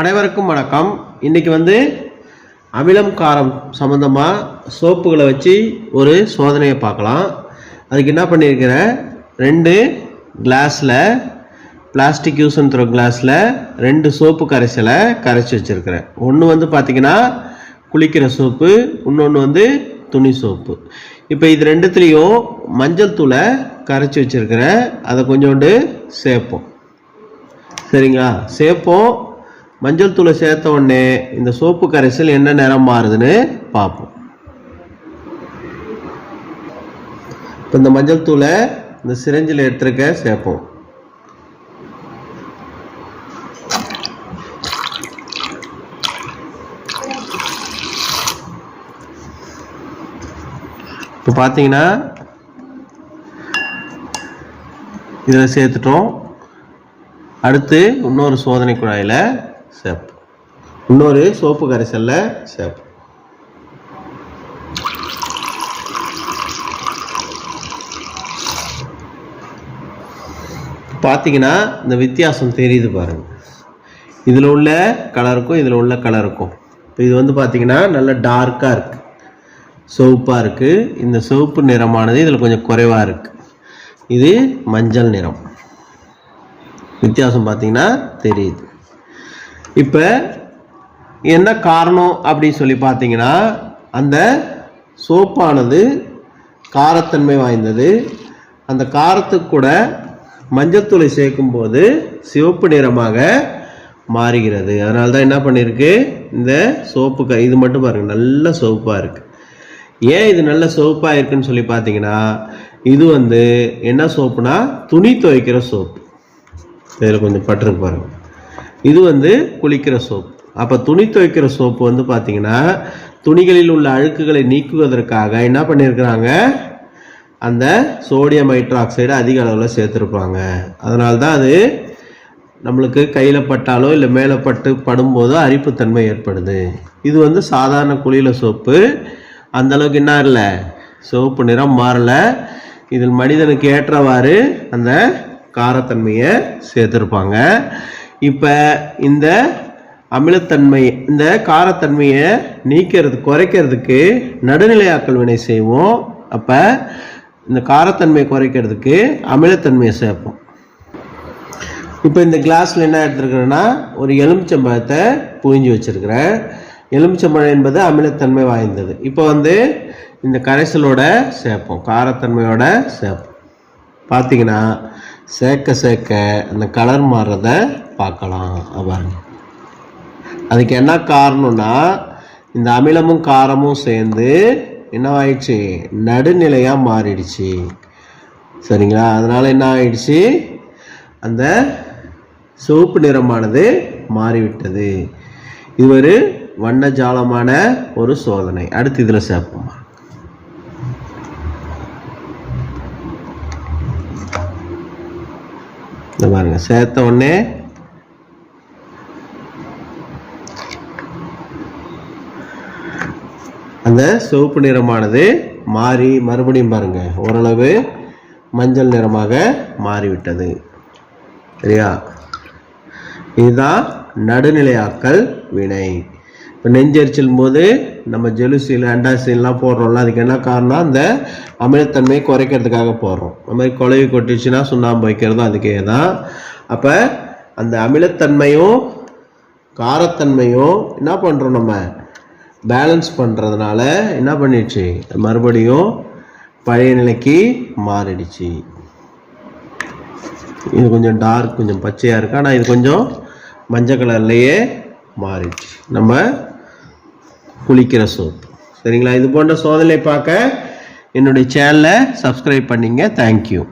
அனைவருக்கும் வணக்கம். இன்றைக்கி வந்து அமிலம் காரம் சம்மந்தமாக சோப்புகளை வச்சு ஒரு சோதனையை பார்க்கலாம். அதுக்கு என்ன பண்ணியிருக்கிறேன் ரெண்டு கிளாஸில் பிளாஸ்டிக் யூஸ் அண்ட் த்ரோ கிளாஸில் ரெண்டு சோப்பு கரைசலை கரைச்சி வச்சுருக்கிறேன் ஒன்று வந்து பார்த்திங்கன்னா குளிக்கிற சோப்பு இன்னொன்று வந்து துணி சோப்பு. இப்போ இது ரெண்டுத்துலேயும் மஞ்சள் தூளை கரைச்சி வச்சுருக்கிறேன் அதை கொஞ்சோண்டு சேர்ப்போம் சரிங்களா? சேர்ப்போம் மஞ்சள் தூளை சேர்த்த உடனே இந்த சோப்பு கரைசல் என்ன நிறம் மாறுதுன்னு பார்ப்போம். இப்போ இந்த மஞ்சள் தூளை இந்த சிரஞ்சில் எடுத்துருக்க சேர்ப்போம். இப்போ பார்த்தீங்கன்னா இதில் சேர்த்துட்டோம். அடுத்து இன்னொரு சோதனை குழாயில் சேப்பு இன்னொரு சோப்பு கரைசலில் சேப்பு பார்த்தீங்கன்னா இந்த வித்தியாசம் தெரியுது பாருங்கள் இதில் உள்ள கலருக்கும் இதில் உள்ள கலருக்கும். இப்போ இது வந்து பார்த்தீங்கன்னா நல்ல டார்க்காக இருக்குது சிவப்பாக இருக்குது இந்த சிவப்பு நிறமானது இதில் கொஞ்சம் குறைவாக இருக்குது இது மஞ்சள் நிறம். வித்தியாசம் பார்த்தீங்கன்னா தெரியுது. இப்போ என்ன காரணம் அப்படின்னு சொல்லி பார்த்தீங்கன்னா அந்த சோப்பானது காரத்தன்மை வாய்ந்தது. அந்த காரத்துக்கு கூட மஞ்சத்தூளை சேர்க்கும்போது சிவப்பு நிறமாக மாறுகிறது. அதனால தான் என்ன பண்ணியிருக்கு? இந்த சோப்பு க இது மட்டும் பாருங்கள் நல்ல சோப்பாக இருக்குது ஏன் இது நல்ல சோப்பாக இருக்குன்னு சொல்லி பார்த்தீங்கன்னா இது வந்து என்ன சோப்புனா துணி துவைக்கிற சோப்பு. இதில் கொஞ்சம் பட்டிருக்கு பாருங்கள் இது வந்து குளிக்கிற சோப்பு. அப்போ துணி துவைக்கிற சோப்பு வந்து பார்த்தீங்கன்னா துணிகளில் உள்ள அழுக்குகளை நீக்குவதற்காக என்ன பண்ணியிருக்கிறாங்க? அந்த சோடியம் ஹைட்ராக்சைடு அதிக அளவில் சேர்த்துருப்பாங்க. அதனால தான் அது நம்மளுக்கு கையில் பட்டாலோ இல்லை மேலே பட்டு படும்போதோ அரிப்புத்தன்மை ஏற்படுது. இது வந்து சாதாரண குளியில் சோப்பு. அந்த அளவுக்கு என்ன இல்லை சிவப்பு நிறம் மாறல. இதில் மனிதனுக்கு ஏற்றவாறு அந்த காரத்தன்மையை சேர்த்துருப்பாங்க. இப்போ இந்த அமிலத்தன்மை இந்த காரத்தன்மையை நீக்கிறது குறைக்கிறதுக்கு நடுநிலையாக்கல் வினை செய்வோம். அப்போ இந்த காரத்தன்மையை குறைக்கிறதுக்கு அமிலத்தன்மையை சேர்ப்போம். இப்போ இந்த கிளாஸில் என்ன எடுத்துருக்கிறேன்னா ஒரு எலுமிச்சம்பழத்தை புழிஞ்சு வச்சுருக்கிறேன். எலுமிச்சம்பழம் என்பது அமிலத்தன்மை வாய்ந்தது. இப்போ வந்து இந்த கரைசலோட சேர்ப்போம் காரத்தன்மையோட சேர்ப்போம். பார்த்தீங்கன்னா சேர்க்க சேர்க்க அந்த கலர் மாறுறத பார்க்கலாம். பாருங்க அதுக்கு என்ன காரணம்னா இந்த அமிலமும் காரமும் சேர்ந்து என்ன ஆயிடுச்சு நடுநிலையாக மாறிடுச்சு. சரிங்களா? அதனால் என்ன ஆயிடுச்சு அந்த சிவப்பு நிறமானது மாறிவிட்டது. இது ஒரு வண்ணஜாலமான ஒரு சோதனை. அடுத்து இதில் சேர்ப்போம்? இந்த பாருங்க. சேர்த்த உடனே அந்த சிவப்பு நிறமானது மாறி மறுபடியும் பாருங்க. ஓரளவு மஞ்சள் நிறமாக மாறிவிட்டது. சரியா? இதுதான் நடுநிலையாக்கல் வினை. இப்போ நெஞ்சரிச்சல் போது நம்ம ஜெலுசீல் அண்டாசிலாம் போடுறோம்ல அதுக்கு என்ன காரணம் அந்த அமிலத்தன்மையை குறைக்கிறதுக்காக போடுறோம். அது மாதிரி குழவி கொட்டிச்சுன்னா சுண்ணாம்பு வைக்கிறதும் அதுக்கே தான் அப்போ அந்த அமிலத்தன்மையும் காரத்தன்மையும் என்ன பண்ணுறோம் நம்ம? பேலன்ஸ் பண்ணுறதுனால என்ன பண்ணிடுச்சு? மறுபடியும் பழைய நிலைக்கு மாறிடுச்சு. இது கொஞ்சம் டார்க் கொஞ்சம் பச்சையாக இருக்கு. ஆனால் இது கொஞ்சம் மஞ்சள் கலர்லேயே மாறிடுச்சு. நம்ம குளிக்கிற சோப்பு. சரிங்களா? இது போன்ற சோதனை பார்க்க என்னுடைய சேனலை சப்ஸ்கிரைப் பண்ணிங்க. தேங்க்யூ